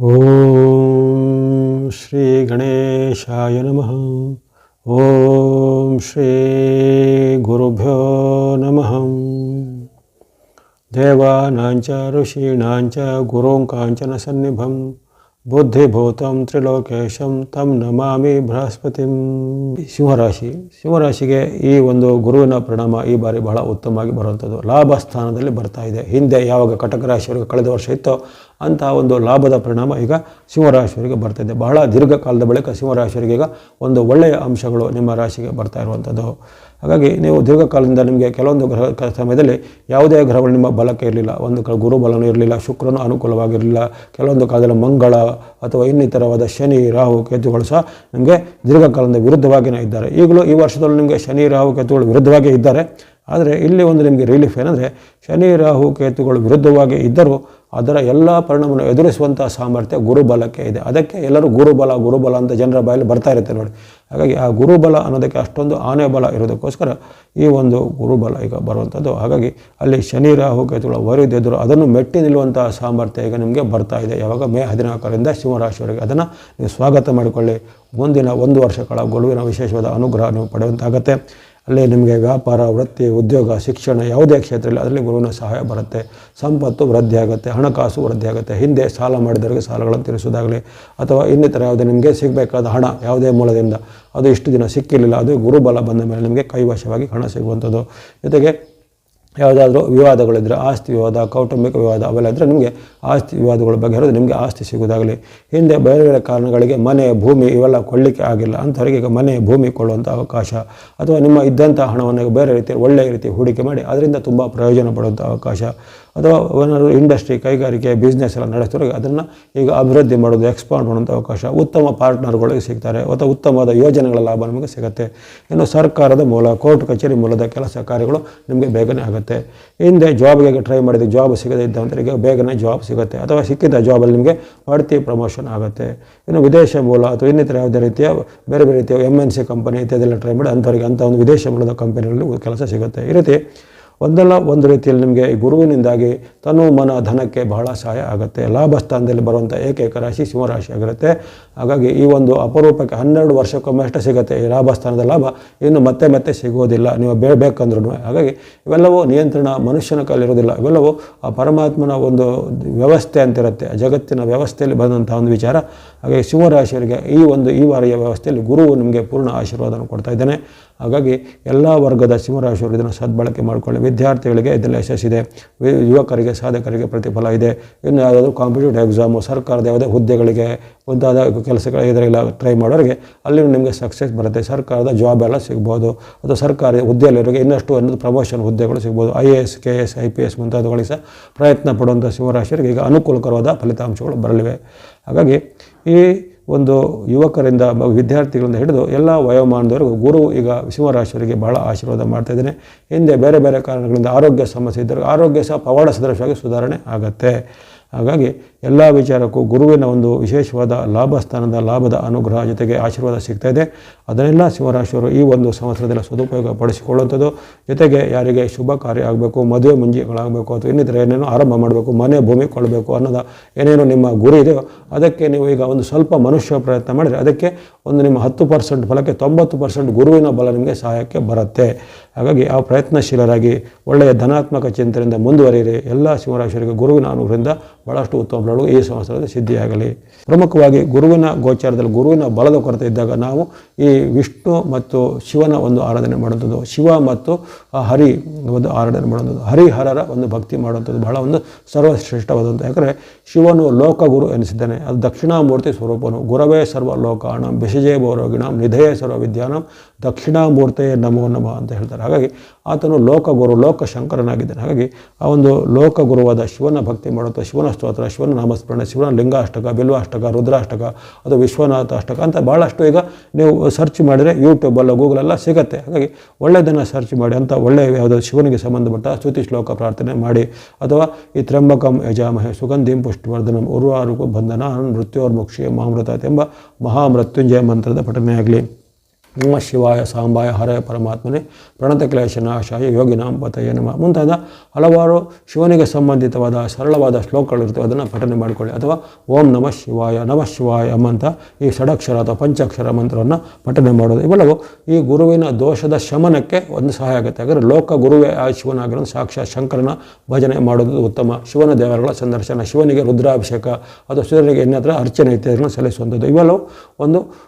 ಓಂ ಶ್ರೀ ಗಣೇಶಾಯ ನಮಃ. ಓಂ ಶ್ರೀ ಗುರುಭ್ಯೋ ನಮಃ. ದೇವಾನಾಂಚ, ಋಷೀಣಾಂಚ ಗುರುಂ ಕಾಂಚನ ಸನ್ನಿಭಂ. ಬುದ್ಧಿಭೂತಂ, ತ್ರಿಲೋಕೇಶಂ, ತಂ ನಮಾಮಿ ಬೃಹಸ್ಪತಿಂ. ಸಿಂಹರಾಶಿ. ಸಿಂಹರಾಶಿಗೆ ಈ ಒಂದು ಗುರುವಿನ ಪರಿಣಾಮ ಈ ಬಾರಿ ಬಹಳ ಉತ್ತಮವಾಗಿ ಬರುವಂಥದ್ದು. ಲಾಭ ಸ್ಥಾನದಲ್ಲಿ ಬರ್ತಾ ಇದೆ. ಹಿಂದೆ ಯಾವಾಗ ಕಟಕ ರಾಶಿಯವರಿಗೆ ಕಳೆದ ವರ್ಷ ಇತ್ತೋ ಅಂತಹ ಒಂದು ಲಾಭದ ಪರಿಣಾಮ ಈಗ ಸಿಂಹರಾಶಿಯವರಿಗೆ ಬರ್ತಿದೆ ಬಹಳ ದೀರ್ಘಕಾಲದ ಬಳಿಕ ಸಿಂಹರಾಶಿಯವರಿಗೆ ಈಗ ಒಂದು ಒಳ್ಳೆಯ ಅಂಶಗಳು ನಿಮ್ಮ ರಾಶಿಗೆ ಬರ್ತಾ ಇರುವಂಥದ್ದು. ಹಾಗಾಗಿ ನೀವು ದೀರ್ಘಕಾಲದಿಂದ ನಿಮಗೆ ಕೆಲವೊಂದು ಗ್ರಹ ಸಮಯದಲ್ಲಿ ಯಾವುದೇ ಗ್ರಹಗಳು ನಿಮ್ಮ ಬಲಕ್ಕೆ ಇರಲಿಲ್ಲ. ಒಂದು ಗುರು ಬಲನೂ ಇರಲಿಲ್ಲ, ಶುಕ್ರನು ಅನುಕೂಲವಾಗಿರಲಿಲ್ಲ, ಕೆಲವೊಂದು ಕಾಲದಲ್ಲಿ ಮಂಗಳ ಅಥವಾ ಇನ್ನಿತರವಾದ ಶನಿ, ರಾಹು, ಕೇತುಗಳು ಸಹ ನಿಮಗೆ ದೀರ್ಘಕಾಲದಿಂದ ವಿರುದ್ಧವಾಗಿಯೇ ಇದ್ದಾರೆ. ಈಗಲೂ ಈ ವರ್ಷದಲ್ಲೂ ನಿಮಗೆ ಶನಿ, ರಾಹು, ಕೇತುಗಳು ವಿರುದ್ಧವಾಗಿ ಇದ್ದಾರೆ. ಆದರೆ ಇಲ್ಲಿ ಒಂದು ನಿಮಗೆ ರಿಲೀಫ್ ಏನಂದರೆ, ಶನಿ, ರಾಹು, ಕೇತುಗಳು ವಿರುದ್ಧವಾಗಿ ಇದ್ದರೂ ಅದರ ಎಲ್ಲ ಪರಿಣಾಮವನ್ನು ಎದುರಿಸುವಂಥ ಸಾಮರ್ಥ್ಯ ಗುರುಬಲಕ್ಕೆ ಇದೆ. ಅದಕ್ಕೆ ಎಲ್ಲರೂ ಗುರುಬಲ ಗುರುಬಲ ಅಂತ ಜನರ ಬಾಯಲ್ಲಿ ಬರ್ತಾ ಇರುತ್ತೆ ನೋಡಿ. ಹಾಗಾಗಿ ಆ ಗುರುಬಲ ಅನ್ನೋದಕ್ಕೆ ಅಷ್ಟೊಂದು ಆನೆ ಬಲ ಇರೋದಕ್ಕೋಸ್ಕರ ಈ ಒಂದು ಗುರುಬಲ ಈಗ ಬರುವಂಥದ್ದು. ಹಾಗಾಗಿ ಅಲ್ಲಿ ಶನಿ, ರಾಹು, ಕೇತುಗಳ ವರಿದೆದುರು ಅದನ್ನು ಮೆಟ್ಟಿ ನಿಲ್ಲುವಂಥ ಸಾಮರ್ಥ್ಯ ಈಗ ನಿಮಗೆ ಬರ್ತಾ ಇದೆ. ಯಾವಾಗ ಮೇ ಹದಿನಾಲ್ಕರಿಂದ ಸಿಂಹರಾಶಿಯವರೆಗೆ ಅದನ್ನು ನೀವು ಸ್ವಾಗತ ಮಾಡಿಕೊಳ್ಳಿ. ಮುಂದಿನ ಒಂದು ವರ್ಷಗಳ ಗುರುವಿನ ವಿಶೇಷವಾದ ಅನುಗ್ರಹ ನೀವು ಪಡೆಯುವಂತಾಗತ್ತೆ. ಅಲ್ಲಿ ನಿಮಗೆ ವ್ಯಾಪಾರ, ವೃತ್ತಿ, ಉದ್ಯೋಗ, ಶಿಕ್ಷಣ ಯಾವುದೇ ಕ್ಷೇತ್ರದಲ್ಲಿ ಅದರಲ್ಲಿ ಗುರುವಿನ ಸಹಾಯ ಬರುತ್ತೆ. ಸಂಪತ್ತು ವೃದ್ಧಿಯಾಗುತ್ತೆ ಹಣಕಾಸು ವೃದ್ಧಿಯಾಗುತ್ತೆ ಹಿಂದೆ ಸಾಲ ಮಾಡಿದವರಿಗೆ ಸಾಲಗಳನ್ನು ತೀರಿಸೋದಾಗಲಿ ಅಥವಾ ಇನ್ನಿತರ ಯಾವುದೇ ನಿಮಗೆ ಸಿಗಬೇಕಾದ ಹಣ ಯಾವುದೇ ಮೂಲದಿಂದ ಅದು ಇಷ್ಟು ದಿನ ಸಿಕ್ಕಿರಲಿಲ್ಲ, ಅದು ಗುರುಬಲ ಬಂದ ಮೇಲೆ ನಿಮಗೆ ಕೈವಶವಾಗಿ ಹಣ ಸಿಗುವಂಥದ್ದು. ಜೊತೆಗೆ ಯಾವುದಾದ್ರೂ ವಿವಾದಗಳಿದ್ದರೆ ಆಸ್ತಿ ವಿವಾದ, ಕೌಟುಂಬಿಕ ವಿವಾದ, ಅವೆಲ್ಲ ಇದ್ದರೆ ನಿಮಗೆ ಆಸ್ತಿ ವಿವಾದಗಳ ಬಗ್ಗೆ ಹೇಳೋದು ನಿಮಗೆ ಆಸ್ತಿ ಸಿಗೋದಾಗಲಿ ಹಿಂದೆ ಬೇರೆ ಬೇರೆ ಕಾರಣಗಳಿಗೆ ಮನೆ, ಭೂಮಿ ಇವೆಲ್ಲ ಕೊಳ್ಳಿಕ್ಕೆ ಆಗಿಲ್ಲ. ಅಂಥವರಿಗೆ ಈಗ ಮನೆ, ಭೂಮಿ ಕೊಳ್ಳುವಂಥ ಅವಕಾಶ. ಅಥವಾ ನಿಮ್ಮ ಇದ್ದಂಥ ಹಣವನ್ನು ಬೇರೆ ರೀತಿ, ಒಳ್ಳೆಯ ರೀತಿ ಹೂಡಿಕೆ ಮಾಡಿ, ಅದರಿಂದ ತುಂಬ ಪ್ರಯೋಜನ ಪಡುವಂಥ ಅವಕಾಶ. ಅಥವಾ ಏನಾದರೂ ಇಂಡಸ್ಟ್ರಿ ಕೈಗಾರಿಕೆ ಬಿಸ್ನೆಸ್ ಎಲ್ಲ ನಡೆಸ್ತಿರೋ ಅದನ್ನು ಈಗ ಅಭಿವೃದ್ಧಿ ಮಾಡೋದು ಎಕ್ಸ್ಪಾಂಡ್ ಮಾಡುವಂಥ ಅವಕಾಶ ಉತ್ತಮ ಪಾರ್ಟ್ನರ್ಗಳಿಗೆ ಸಿಗ್ತಾರೆ. ಅಥವಾ ಉತ್ತಮವಾದ ಯೋಜನೆಗಳ ಲಾಭ ನಿಮಗೆ ಸಿಗುತ್ತೆ. ಇನ್ನು ಸರ್ಕಾರದ ಮೂಲ, ಕೋರ್ಟ್, ಕಚೇರಿ ಮೂಲದ ಕೆಲಸ ಕಾರ್ಯಗಳು ನಿಮಗೆ ಬೇಗನೆ ಆಗುತ್ತೆ. ಹಿಂದೆ ಜಾಬ್ಗೆ ಟ್ರೈ ಮಾಡಿದ ಜಾಬ್ ಸಿಗದೇ ಇದ್ದವಂತರಿಗೆ ಬೇಗನೆ ಜಾಬ್ ಸಿಗುತ್ತೆ. ಅಥವಾ ಸಿಕ್ಕಿದ ಜಾಬಲ್ಲಿ ನಿಮಗೆ ಬಡ್ತಿ ಪ್ರಮೋಷನ್ ಆಗುತ್ತೆ. ಇನ್ನು ವಿದೇಶ ಮೂಲ ಅಥವಾ ಇನ್ನಿತರ ಯಾವುದೇ ರೀತಿಯ ಬೇರೆ ಬೇರೆ ರೀತಿಯ ಎಂ ಎನ್ ಸಿ ಕಂಪನಿ ಇತ್ಯಾದೆಲ್ಲ ಟ್ರೈ ಮಾಡಿ ಅಂಥವರಿಗೆ ಅಂಥ ಒಂದು ವಿದೇಶ ಮೂಲದ ಕಂಪನಿಗಳಲ್ಲಿ ಕೆಲಸ ಸಿಗುತ್ತೆ. ಈ ರೀತಿ ಒಂದಲ್ಲ ಒಂದು ರೀತಿಯಲ್ಲಿ ನಿಮಗೆ ಈ ಗುರುವಿನಿಂದಾಗಿ ತನು ಮನ ಧನಕ್ಕೆ ಬಹಳ ಸಹಾಯ ಆಗುತ್ತೆ. ಲಾಭ ಸ್ಥಾನದಲ್ಲಿ ಬರುವಂಥ ಏಕೈಕ ರಾಶಿ ಸಿಂಹರಾಶಿ ಆಗಿರುತ್ತೆ. ಹಾಗಾಗಿ ಈ ಒಂದು ಅಪರೂಪಕ್ಕೆ ಹನ್ನೆರಡು ವರ್ಷಕ್ಕೊಮ್ಮೆ ಅಷ್ಟು ಸಿಗುತ್ತೆ. ಈ ಲಾಭ ಸ್ಥಾನದ ಲಾಭ ಇನ್ನು ಮತ್ತೆ ಮತ್ತೆ ಸಿಗೋದಿಲ್ಲ. ನೀವು ಬೇಡಬೇಕಂದ್ರೂ ಹಾಗಾಗಿ ಇವೆಲ್ಲವೂ ನಿಯಂತ್ರಣ ಮನುಷ್ಯನ ಕಾಲಿರೋದಿಲ್ಲ ಇವೆಲ್ಲವೂ ಆ ಪರಮಾತ್ಮನ ಒಂದು ವ್ಯವಸ್ಥೆ ಅಂತಿರುತ್ತೆ. ಜಗತ್ತಿನ ವ್ಯವಸ್ಥೆಯಲ್ಲಿ ಬಂದಂಥ ಒಂದು ವಿಚಾರ. ಹಾಗಾಗಿ ಸಿಂಹರಾಶಿಯರಿಗೆ ಈ ಒಂದು, ಈ ವಾರಿಯ ವ್ಯವಸ್ಥೆಯಲ್ಲಿ ಗುರುವು ನಿಮಗೆ ಪೂರ್ಣ ಆಶೀರ್ವಾದವನ್ನು ಕೊಡ್ತಾ ಇದ್ದಾನೆ. ಹಾಗಾಗಿ ಎಲ್ಲ ವರ್ಗದ ಸಿಂಹರಾಶಿಯವರು ಇದನ್ನು ಸದ್ಬಳಕೆ ಮಾಡಿಕೊಳ್ಳಿ. ವಿದ್ಯಾರ್ಥಿಗಳಿಗೆ ಇದೆಲ್ಲ ಯಶಸ್ಸಿದೆ ಯುವಕರಿಗೆ, ಸಾಧಕರಿಗೆ ಪ್ರತಿಫಲ ಇದೆ. ಇನ್ನು ಯಾವುದಾದ್ರೂ ಕಾಂಪಿಟೇಟಿವ್ ಎಕ್ಸಾಮು ಸರ್ಕಾರದ ಯಾವುದೇ ಹುದ್ದೆಗಳಿಗೆ ಮುಂತಾದ ಕೆಲಸಗಳ ಇದರೆಲ್ಲ ಟ್ರೈ ಮಾಡೋರಿಗೆ ಅಲ್ಲಿ ನಿಮಗೆ ಸಕ್ಸಸ್ ಬರುತ್ತೆ. ಸರ್ಕಾರದ ಜಾಬ್ ಎಲ್ಲ ಸಿಗ್ಬೋದು. ಅಥವಾ ಸರ್ಕಾರಿ ಹುದ್ದೆಯಲ್ಲಿರೋರಿಗೆ ಇನ್ನಷ್ಟು ಅನ್ನೋದು ಪ್ರಮೋಷನ್ ಹುದ್ದೆಗಳು ಸಿಗ್ಬೋದು. I A S K S I P S ಮುಂತಾದವುಗಳಿಗೆ ಸಹ ಪ್ರಯತ್ನ ಪಡುವಂಥ ಸಿಂಹರಾಶಿಯರಿಗೆ ಈಗ ಅನುಕೂಲಕರವಾದ ಫಲಿತಾಂಶಗಳು ಬರಲಿವೆ. ಹಾಗಾಗಿ ಈ ಒಂದು ಯುವಕರಿಂದ ವಿದ್ಯಾರ್ಥಿಗಳಿಂದ ಹಿಡಿದು ಎಲ್ಲ ವಯೋಮಾನದವರೆಗೂ ಗುರು ಈಗ ಸಿಂಹರಾಶಿಯವರಿಗೆ ಬಹಳ ಆಶೀರ್ವಾದ ಮಾಡ್ತಾ ಇದ್ದೇನೆ. ಹಿಂದೆ ಬೇರೆ ಬೇರೆ ಕಾರಣಗಳಿಂದ ಆರೋಗ್ಯ ಸಮಸ್ಯೆ ಇದ್ದರೆ ಆರೋಗ್ಯ ಸಹ ಪವಾಡ ಸದೃಶವಾಗಿ ಸುಧಾರಣೆ ಆಗುತ್ತೆ. ಹಾಗಾಗಿ ಎಲ್ಲ ವಿಚಾರಕ್ಕೂ ಗುರುವಿನ ಒಂದು ವಿಶೇಷವಾದ ಲಾಭ ಸ್ಥಾನದ ಲಾಭದ ಅನುಗ್ರಹ ಜೊತೆಗೆ ಆಶೀರ್ವಾದ ಸಿಗ್ತಾ ಇದೆ. ಅದನ್ನೆಲ್ಲ ಸಿಂಹರಾಶಿಯವರು ಈ ಒಂದು ಸಂವತ್ಸರದಲ್ಲಿ ಸದುಪಯೋಗ ಪಡಿಸಿಕೊಳ್ಳುವಂಥದ್ದು ಜೊತೆಗೆ ಯಾರಿಗೆ ಶುಭ ಕಾರ್ಯ ಆಗಬೇಕು, ಮದುವೆ ಮುಂಜಿಗಳಾಗಬೇಕು, ಅಥವಾ ಇನ್ನಿತರ ಏನೇನೋ ಆರಂಭ ಮಾಡಬೇಕು, ಮನೆ ಭೂಮಿ ಕೊಳ್ಳಬೇಕು ಅನ್ನೋದ ಏನೇನು ನಿಮ್ಮ ಗುರಿ ಇದೆಯೋ, ಅದಕ್ಕೆ ನೀವು ಈಗ ಒಂದು ಸ್ವಲ್ಪ ಮನುಷ್ಯ ಪ್ರಯತ್ನ ಮಾಡಿದರೆ ಅದಕ್ಕೆ ಒಂದು ನಿಮ್ಮ ಹತ್ತು ಪರ್ಸೆಂಟ್ ಫಲಕ್ಕೆ ತೊಂಬತ್ತು ಪರ್ಸೆಂಟ್ ಗುರುವಿನ ಬಲ ನಿಮಗೆ ಸಹಾಯಕ್ಕೆ ಬರುತ್ತೆ. ಹಾಗಾಗಿ ಆ ಪ್ರಯತ್ನಶೀಲರಾಗಿ ಒಳ್ಳೆಯ ಧನಾತ್ಮಕ ಚಿಂತನೆಯಿಂದ ಮುಂದುವರಿಯಿರಿ. ಎಲ್ಲ ಸಿಂಹರಾಶಿಯರಿಗೆ ಗುರುವಿನ ಅನುಗ್ರಹದಿಂದ ಭಾಳಷ್ಟು ಉತ್ತಮಗಳು ಈ ಸಂವತ್ಸರದ ಸಿದ್ಧಿಯಾಗಲಿ. ಪ್ರಮುಖವಾಗಿ ಗುರುವಿನ ಗೋಚಾರದಲ್ಲಿ ಗುರುವಿನ ಬಲದ ಕೊರತೆ ಇದ್ದಾಗ ನಾವು ಈ ವಿಷ್ಣು ಮತ್ತು ಶಿವನ ಒಂದು ಆರಾಧನೆ ಮಾಡುವಂಥದ್ದು, ಶಿವ ಮತ್ತು ಹರಿ ಒಂದು ಆರಾಧನೆ ಮಾಡುವಂಥದ್ದು, ಹರಿಹರರ ಒಂದು ಭಕ್ತಿ ಮಾಡುವಂಥದ್ದು ಬಹಳ ಒಂದು ಸರ್ವಶ್ರೇಷ್ಠವಾದಂಥ. ಯಾಕಂದರೆ ಶಿವನು ಲೋಕಗುರು ಎನಿಸಿದ್ದಾನೆ, ಅದು ದಕ್ಷಿಣಾಮೂರ್ತಿ ಸ್ವರೂಪನು. ಗುರವೇ ಸರ್ವ ಲೋಕಾಣಂ ಬಿಷಜೇ ಭೌರೋಗಿಣಂ ನಿಧಯೇ ಸರ್ವ ವಿದ್ಯಾನಂ ದಕ್ಷಿಣಾಮೂರ್ತೆಯೇ ನಮೋ ನಮ ಅಂತ ಹೇಳ್ತಾರೆ. ಹಾಗಾಗಿ ಆತನು ಲೋಕಗುರು ಲೋಕ ಶಂಕರನಾಗಿದ್ದಾನೆ ಹಾಗಾಗಿ ಆ ಒಂದು ಲೋಕಗುರುವಾದ ಶಿವನ ಭಕ್ತಿ ಮಾಡುತ್ತಾ ಶಿವನ ಸ್ತೋತ್ರ ಶಿವನ ನಾಮಸ್ಮರಣೆ ಶಿವನ ಲಿಂಗಾಷ್ಟಕ, ಬಿಲ್ವಾಷ್ಟಕ, ರುದ್ರಾಷ್ಟಕ ಅಥವಾ ವಿಶ್ವನಾಥ ಅಷ್ಟಕ ಅಂತ ಭಾಳಷ್ಟು ಈಗ ನೀವು ಸರ್ಚ್ ಮಾಡಿದರೆ ಯೂಟ್ಯೂಬಲ್ಲ ಗೂಗಲೆಲ್ಲ ಸಿಗುತ್ತೆ. ಹಾಗಾಗಿ ಒಳ್ಳೆಯದನ್ನು ಸರ್ಚ್ ಮಾಡಿ ಅಂತ ಒಳ್ಳೆಯ ಯಾವುದೋ ಶಿವನಿಗೆ ಸಂಬಂಧಪಟ್ಟ ಸ್ತುತಿ ಶ್ಲೋಕ ಪ್ರಾರ್ಥನೆ ಮಾಡಿ. ಅಥವಾ ಈ ತ್ರ್ಯಂಬಕಂ ಯಜಾಮಹೆ ಸುಗಂಧಿಂ ಪುಷ್ಟಿವರ್ಧನಂ ಉರ್ವಾರುಕು ಬಂಧನ ಮೃತ್ಯೋರ್ಮುಕ್ಷಿ ಮಹಾಮೃತ ಎಂಬ ಮಹಾಮೃತ್ಯುಂಜಯ ಮಂತ್ರದ ಪಠನೆ ಆಗಲಿ ನಮ ಶಿವಾಯ ಸಾಂಬಾಯ ಹರಯ ಪರಮಾತ್ಮನೇ ಪ್ರಣತ ಕ್ಲೇಶ ನಾಶಾಯ ಯೋಗಿನಾಂ ಪತಯ ನಮ. ಮುಂತಾದ ಹಲವಾರು ಶಿವನಿಗೆ ಸಂಬಂಧಿತವಾದ ಸರಳವಾದ ಶ್ಲೋಕಗಳಿರ್ತವೆ ಅದನ್ನು ಪಠನೆ ಮಾಡಿಕೊಳ್ಳಿ. ಅಥವಾ ಓಂ ನಮ ಶಿವಾಯ ನಮ ಶಿವಾಯ ಅಂತ ಈ ಷಡಕ್ಷರ ಅಥವಾ ಪಂಚಾಕ್ಷರ ಮಂತ್ರವನ್ನು ಪಠನೆ ಮಾಡೋದು. ಇವೆಲ್ಲವೂ ಈ ಗುರುವಿನ ದೋಷದ ಶಮನಕ್ಕೆ ಒಂದು ಸಹಾಯ ಆಗುತ್ತೆ. ಹಾಗಾದರೆ ಲೋಕ ಗುರುವೇ ಆ ಶಿವನಾಗಿರೋದು, ಸಾಕ್ಷಾತ್ ಶಂಕರನ ಭಜನೆ ಮಾಡೋದು ಉತ್ತಮ. ಶಿವನ ದೇವರುಗಳ ಸಂದರ್ಶನ, ಶಿವನಿಗೆ ರುದ್ರಾಭಿಷೇಕ ಅಥವಾ ಸೂರ್ಯನಿಗೆ ಇನ್ನತ್ರ ಅರ್ಚನೆ ಇತ್ಯಾದಿಗಳನ್ನು ಸಲ್ಲಿಸುವಂಥದ್ದು. ಇವೆಲ್ಲವೂ ಒಂದು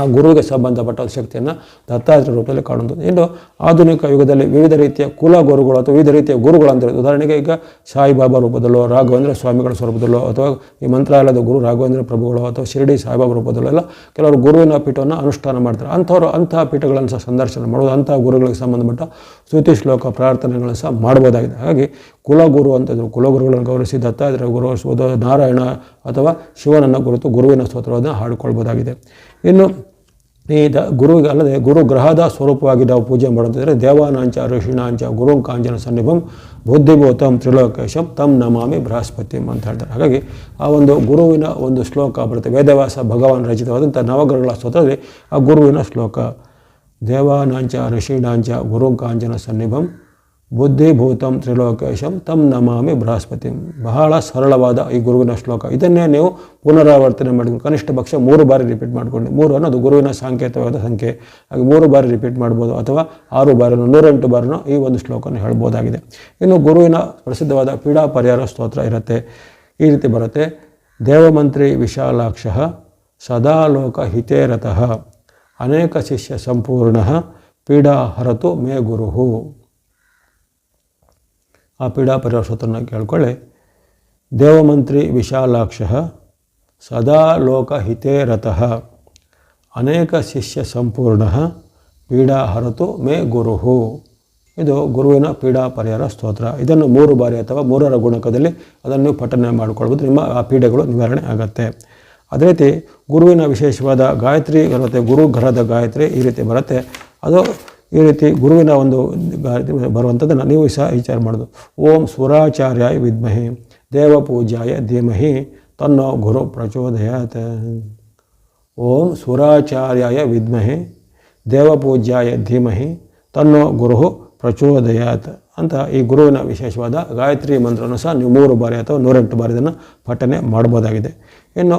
ಆ ಗುರುವಿಗೆ ಸಂಬಂಧಪಟ್ಟ ಶಕ್ತಿಯನ್ನು ದತ್ತಾತ್ರ ರೂಪದಲ್ಲಿ ಕಾಣುವುದು ಇನ್ನು ಆಧುನಿಕ ಯುಗದಲ್ಲಿ ವಿವಿಧ ರೀತಿಯ ಕುಲ ಗುರುಗಳು ಅಥವಾ ವಿವಿಧ ರೀತಿಯ ಗುರುಗಳು ಅಂದರೆ ಉದಾಹರಣೆಗೆ ಈಗ ಸಾಯಿಬಾಬಾ ರೂಪದಲ್ಲೋ, ರಾಘವೇಂದ್ರ ಸ್ವಾಮಿಗಳ ಸ್ವರೂಪದಲ್ಲೋ ಅಥವಾ ಈ ಮಂತ್ರಾಲಯದ ಗುರು ರಾಘವೇಂದ್ರ ಪ್ರಭುಗಳು ಅಥವಾ ಶಿರಡಿ ಸಾಯಿಬಾಬಾ ರೂಪದಲ್ಲೋ ಎಲ್ಲ ಕೆಲವರು ಗುರುವಿನ ಪೀಠವನ್ನು ಅನುಷ್ಠಾನ ಮಾಡ್ತಾರೆ. ಅಂಥವರು ಅಂತಹ ಪೀಠಗಳನ್ನು ಸಹ ಸಂದರ್ಶನ ಮಾಡೋದು ಅಂತಹ ಗುರುಗಳಿಗೆ ಸಂಬಂಧಪಟ್ಟ ಸ್ತುತಿ ಶ್ಲೋಕ ಪ್ರಾರ್ಥನೆಗಳನ್ನು ಸಹ ಮಾಡ್ಬೋದಾಗಿದೆ ಹಾಗಾಗಿ ಕುಲಗುರು ಅಂತಂದರು, ಕುಲಗುರುಗಳನ್ನು ಗೌರವಿಸಿ ದತ್ತಾತ್ರೇಯ ಗುರು ನಾರಾಯಣ ಅಥವಾ ಶಿವನನ್ನು ಗುರುತು ಗುರುವಿನ ಸ್ತೋತ್ರವನ್ನು ಹಾಡಿಕೊಳ್ಬೋದಾಗಿದೆ ಇನ್ನು ಈ ದ ಗುರು ಅಲ್ಲದೆ ಗುರು ಗ್ರಹದ ಸ್ವರೂಪವಾಗಿ ನಾವು ಪೂಜೆ ಮಾಡೋದಂದರೆ ದೇವಾನಾಂಚ, ಋಷಿಣಾಂಚ ಗುರುಂ ಕಾಂಚನ ಸನ್ನಿಭಂ, ಬುದ್ಧಿಭೂತಂ, ತ್ರಿಲೋಕೇಶಂ ತಮ್ ನಮಾಮಿ ಬೃಹಸ್ಪತಿಂ ಅಂತ ಹೇಳ್ತಾರೆ. ಹಾಗಾಗಿ ಆ ಒಂದು ಗುರುವಿನ ಒಂದು ಶ್ಲೋಕ ಬರುತ್ತೆ. ವೇದವ್ಯಾಸ ಭಗವಾನ್ ರಚಿತವಾದಂಥ ನವಗ್ರಹಗಳ ಸ್ತೋತ್ರದಲ್ಲಿ ಆ ಗುರುವಿನ ಶ್ಲೋಕ ದೇವಾನಾಂಚ ಋಷಿಣಾಂಚ ಗುರುಕಾಂಚನ ಸನ್ನಿಭಂ ಬುದ್ಧಿಭೂತಂ ತ್ರಿಲೋಕೇಶಂ ತಮ್ ನಮಾಮಿ ಬೃಹಸ್ಪತಿ. ಬಹಳ ಸರಳವಾದ ಈ ಗುರುವಿನ ಶ್ಲೋಕ. ಇದನ್ನೇ ನೀವು ಪುನರಾವರ್ತನೆ ಮಾಡಿಕೊಂಡು ಕನಿಷ್ಠ ಪಕ್ಷ ಮೂರು ಬಾರಿ ರಿಪೀಟ್ ಮಾಡಿಕೊಂಡು, ಮೂರು ಅನ್ನೋದು ಗುರುವಿನ ಸಾಂಕೇತವಾದ ಸಂಖ್ಯೆ. ಹಾಗೆ ಮೂರು ಬಾರಿ ರಿಪೀಟ್ ಮಾಡ್ಬೋದು ಅಥವಾ ಆರು ಬಾರಿನೋ, ನೂರೆಂಟು ಬಾರಿನೋ ಈ ಒಂದು ಶ್ಲೋಕವನ್ನು ಹೇಳ್ಬೋದಾಗಿದೆ. ಇನ್ನು ಗುರುವಿನ ಪ್ರಸಿದ್ಧವಾದ ಪೀಡಾ ಪರಿಹಾರ ಸ್ತೋತ್ರ ಇರುತ್ತೆ. ಈ ರೀತಿ ಬರುತ್ತೆ. ದೇವಮಂತ್ರಿ ವಿಶಾಲಾಕ್ಷ ಸದಾಲೋಕ ಹಿತೇರತಃ ಅನೇಕ ಶಿಷ್ಯ ಸಂಪೂರ್ಣ ಪೀಡಾ ಹರತು ಮೇ ಗುರುಹು. ಆ ಪೀಡಾ ಪರಿವರ್ಷತನ್ನು ಕೇಳ್ಕೊಳ್ಳಿ. ದೇವಮಂತ್ರಿ ವಿಶಾಲಾಕ್ಷ ಸದಾ ಲೋಕಹಿತೇ ರತಃ. ಅನೇಕ ಶಿಷ್ಯ ಸಂಪೂರ್ಣ ಪೀಡಾ ಹರತು ಮೇ ಗುರುಹು. ಇದು ಗುರುವಿನ ಪೀಡಾ ಪರಿಹಾರ ಸ್ತೋತ್ರ. ಇದನ್ನು ಮೂರು ಬಾರಿ ಅಥವಾ ಮೂರರ ಗುಣಕದಲ್ಲಿ ಅದನ್ನು ಪಠನೆ ಮಾಡಿಕೊಳ್ಬೋದು. ನಿಮ್ಮ ಆ ಪೀಡೆಗಳು ನಿವಾರಣೆ ಆಗುತ್ತೆ. ಅದೇ ರೀತಿ ಗುರುವಿನ ವಿಶೇಷವಾದ ಗಾಯತ್ರಿ ಬರುತ್ತೆ ಗುರು ಗ್ರಹದ ಗಾಯತ್ರಿ ಈ ರೀತಿ ಬರುತ್ತೆ. ಅದು ಈ ರೀತಿ ಗುರುವಿನ ಒಂದು ಬರುವಂಥದ್ದನ್ನು ನೀವು ಸಹ ವಿಚಾರ ಮಾಡೋದು. ಓಂ ಸುರಾಚಾರ್ಯಾಯ ವಿದ್ಮಹಿ ದೇವಪೂಜಾಯ ಧೀಮಹಿ, ತನ್ನೋ ಗುರು ಪ್ರಚೋದಯಾತ್. ಓಂ ಸುರಾಚಾರ್ಯಾಯ ವಿದ್ಮಹಿ, ದೇವಪೂಜ್ಯಾಯ ಧೀಮಹಿ, ತನ್ನೋ ಗುರು ಪ್ರಚೋದಯಾತ್ ಅಂತ ಈ ಗುರುವಿನ ವಿಶೇಷವಾದ ಗಾಯತ್ರಿ ಮಂತ್ರವನ್ನು ಸಹ ನೀವು ಮೂರು ಬಾರಿ ಅಥವಾ ನೂರೆಂಟು ಬಾರಿ ಇದನ್ನು ಪಠನೆ ಮಾಡ್ಬೋದಾಗಿದೆ ಇನ್ನು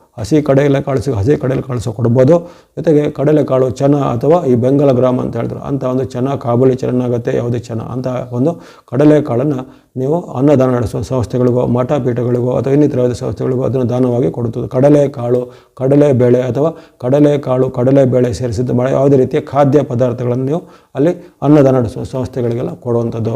ಹಸಿ ಕಡಲೆಕಾಳು ಹಸಿ ಕಡಲೆಕಾಳು ಸಹ ಕೊಡ್ಬೋದು. ಜೊತೆಗೆ ಕಡಲೆಕಾಳು ಚೆನ್ನ ಅಥವಾ ಈ ಬೆಂಗಲ ಗ್ರಾಮ ಅಂತ ಹೇಳ್ತಾರೆ. ಅಂತ ಒಂದು ಚೆನ್ನ, ಕಾಬೂಲಿ ಚೆನ್ನಾಗುತ್ತೆ, ಯಾವುದೇ ಚೆನ್ನ. ಅಂತ ಒಂದು ಕಡಲೆಕಾಳನ್ನು ನೀವು ಅನ್ನದಾನ ನಡೆಸುವ ಸಂಸ್ಥೆಗಳಿಗೋ, ಮಠ ಪೀಠಗಳಿಗೋ ಅಥವಾ ಇನ್ನಿತರ ಯಾವುದೇ ಸಂಸ್ಥೆಗಳಿಗೋ ಅದನ್ನು ದಾನವಾಗಿ ಕೊಡುತ್ತದೆ. ಕಡಲೆಕಾಳು ಕಡಲೆಬೇಳೆ ಅಥವಾ ಕಡಲೆಕಾಳು ಕಡಲೆಬೇಳೆ ಸೇರಿಸಿದ್ದು ಯಾವುದೇ ರೀತಿಯ ಖಾದ್ಯ ಪದಾರ್ಥಗಳನ್ನು ನೀವು ಅಲ್ಲಿ ಅನ್ನದಾನ ನಡೆಸುವ ಸಂಸ್ಥೆಗಳಿಗೆಲ್ಲ ಕೊಡುವಂಥದ್ದು.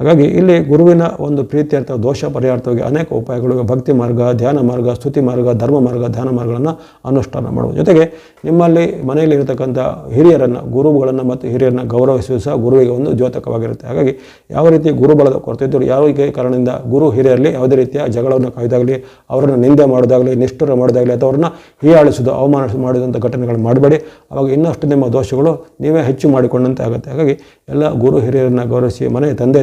ಹಾಗಾಗಿ ಇಲ್ಲಿ ಗುರುವಿನ ಒಂದು ಪ್ರೀತ್ಯರ್ಥ ದೋಷ ಪರಿಹಾರವಾಗಿ ಅನೇಕ ಉಪಾಯಗಳು ಭಕ್ತಿ ಮಾರ್ಗ, ಧ್ಯಾನ ಮಾರ್ಗ, ಸ್ತುತಿ ಮಾರ್ಗ, ಧರ್ಮ ಮಾರ್ಗ, ಧ್ಯಾನ ಮಾರ್ಗಗಳನ್ನು ಅನುಷ್ಠಾನ ಮಾಡುವುದು. ಜೊತೆಗೆ ನಿಮ್ಮಲ್ಲಿ ಮನೆಯಲ್ಲಿ ಇರತಕ್ಕಂಥ ಹಿರಿಯರನ್ನು, ಗುರುಗಳನ್ನು ಮತ್ತು ಹಿರಿಯರನ್ನು ಗೌರವಿಸುವುದು ಸಹ ಗುರುವಿಗೆ ಒಂದು ದ್ಯೋತಕವಾಗಿರುತ್ತೆ. ಹಾಗಾಗಿ ಯಾವ ರೀತಿ ಗುರುಬಲದ ಕೊರತೆ ಇದ್ದರೂ ಯಾವ ಕಾರಣದಿಂದ ಗುರು ಹಿರಿಯರಲ್ಲಿ ಯಾವುದೇ ರೀತಿಯ ಜಗಳವನ್ನು ಕಾಯ್ದಾಗಲಿ, ಅವರನ್ನು ನಿಂದೆ ಮಾಡೋದಾಗಲಿ, ನಿಷ್ಠುರ ಮಾಡೋದಾಗಲಿ ಅಥವಾ ಅವ್ರನ್ನ ಹೀಯಾಳಿಸೋದು ಅವಮಾನ ಮಾಡಿದಂಥ ಘಟನೆಗಳು ಮಾಡಬೇಡಿ. ಅವಾಗ ಇನ್ನಷ್ಟು ನಿಮ್ಮ ದೋಷಗಳು ನೀವೇ ಹೆಚ್ಚು ಮಾಡಿಕೊಂಡಂತೆ ಆಗುತ್ತೆ. ಹಾಗಾಗಿ ಎಲ್ಲ ಗುರು ಹಿರಿಯರನ್ನು ಗೌರವಿಸಿ ಮನೆ ತಂದೆ